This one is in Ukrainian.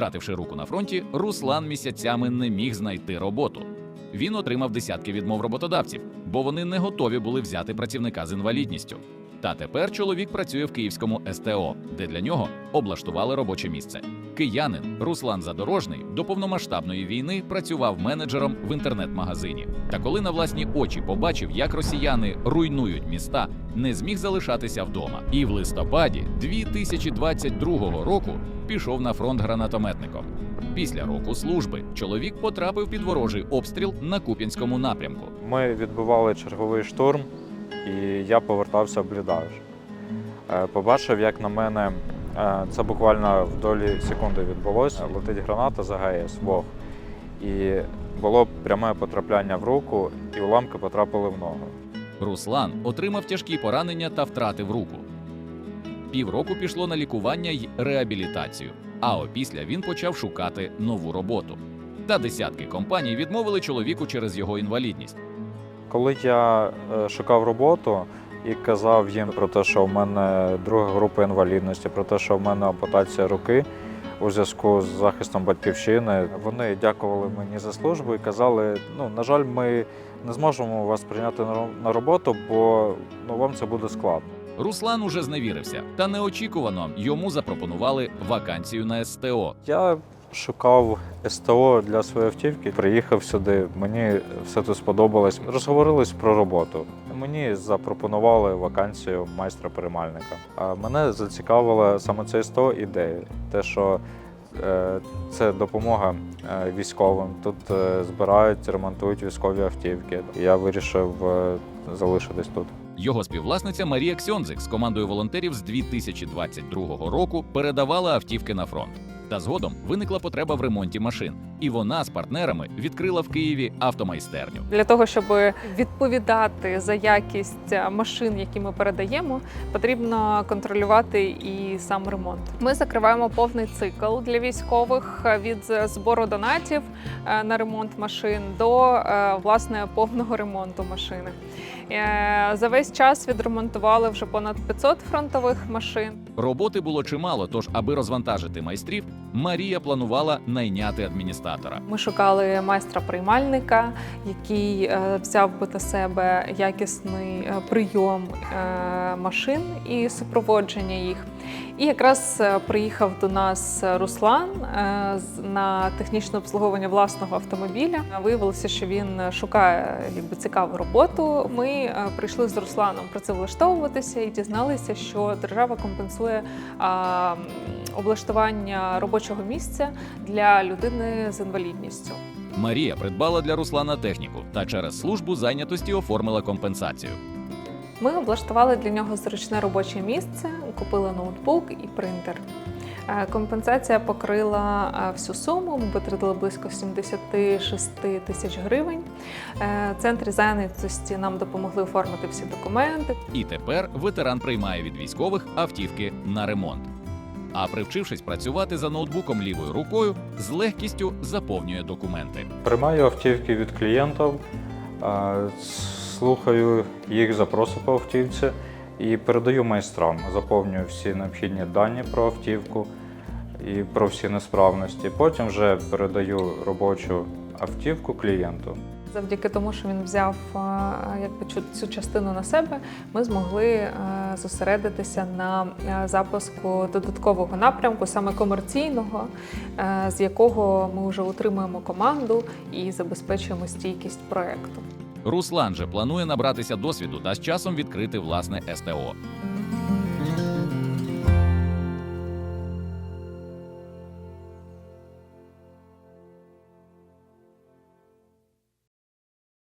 Втративши руку на фронті, Руслан місяцями не міг знайти роботу. Він отримав десятки відмов роботодавців, бо вони не готові були взяти працівника з інвалідністю. Та тепер чоловік працює в київському СТО, де для нього облаштували робоче місце. Киянин Руслан Задорожний до повномасштабної війни працював менеджером в інтернет-магазині. Та коли на власні очі побачив, як росіяни руйнують міста, не зміг залишатися вдома. І в листопаді 2022 року пішов на фронт гранатометником. Після року служби чоловік потрапив під ворожий обстріл на Куп'янському напрямку. Ми відбивали черговий штурм, і я повертався в бліндаж. Е, Побачив, як на мене е, це буквально в долі секунди відбулося. Летить граната з АГС, Бог. І було пряме потрапляння в руку, і уламки потрапили в ногу. Руслан отримав тяжкі поранення та втратив руку. Півроку пішло на лікування й реабілітацію, а опісля він почав шукати нову роботу. Та десятки компаній відмовили чоловіку через його інвалідність. Коли я е, шукав роботу і казав їм про те, що в мене друга група інвалідності, про те, що в мене ампутація руки у зв'язку з захистом батьківщини, вони дякували мені за службу і казали: ну, на жаль, ми не зможемо вас прийняти на роботу, бо ну, вам це буде складно. Руслан уже зневірився, та неочікувано йому запропонували вакансію на СТО. Я шукав СТО для своєї автівки, приїхав сюди, мені все тут сподобалось. Розговорились про роботу. Мені запропонували вакансію майстра перемальника. А мене зацікавила саме ця СТО ідея. Те, що е, це допомога е, військовим. Тут е, збирають, ремонтують військові автівки. Я вирішив залишитись тут. Його співвласниця Марія Ксьонзик з командою волонтерів з 2022 року передавала автівки на фронт. Та згодом виникла потреба в ремонті машин, і вона з партнерами відкрила в Києві автомайстерню. Для того, щоб відповідати за якість е, машин, які ми передаємо, потрібно контролювати і сам ремонт. Ми закриваємо повний цикл для військових е, від збору донатів е, на ремонт машин до власне повного ремонту машини. За весь час відремонтували вже понад 500 фронтових машин. Роботи було чимало, тож, аби розвантажити майстрів, Марія планувала найняти адміністратора. Ми шукали майстра приймальника, який е, взяв би до себе якісний е, прийом е, машин і супроводження їх. І якраз е, приїхав до нас Руслан е, на технічне обслуговування власного автомобіля. Виявилося, що він шукає якби, цікаву роботу. Ми е, прийшли з Русланом працевлаштовуватися і дізналися, що держава компенсує облаштування робочого місця для людини з інвалідністю. Марія придбала для Руслана техніку та через службу зайнятості оформила компенсацію. Ми облаштували для нього зручне робоче місце, купили ноутбук і принтер. Е, Компенсація покрила е, всю суму. Ми витратили близько 76 тисяч гривень. Е, В центрі зайнятості нам допомогли оформити всі документи. І тепер ветеран приймає від військових автівки на ремонт. А привчившись працювати за ноутбуком лівою рукою, з легкістю заповнює документи. Приймаю автівки від клієнтів, слухаю їх запроси по автівці і передаю майстрам. Заповнюю всі необхідні дані про автівку і про всі несправності. Потім вже передаю робочу автівку клієнту. Завдяки тому, що він взяв е, якби цю, частину на себе, ми змогли е, зосередитися на е, запуску додаткового напрямку, саме комерційного, з якого ми вже утримуємо команду і забезпечуємо стійкість проекту. Руслан же планує набратися досвіду та з часом відкрити власне СТО.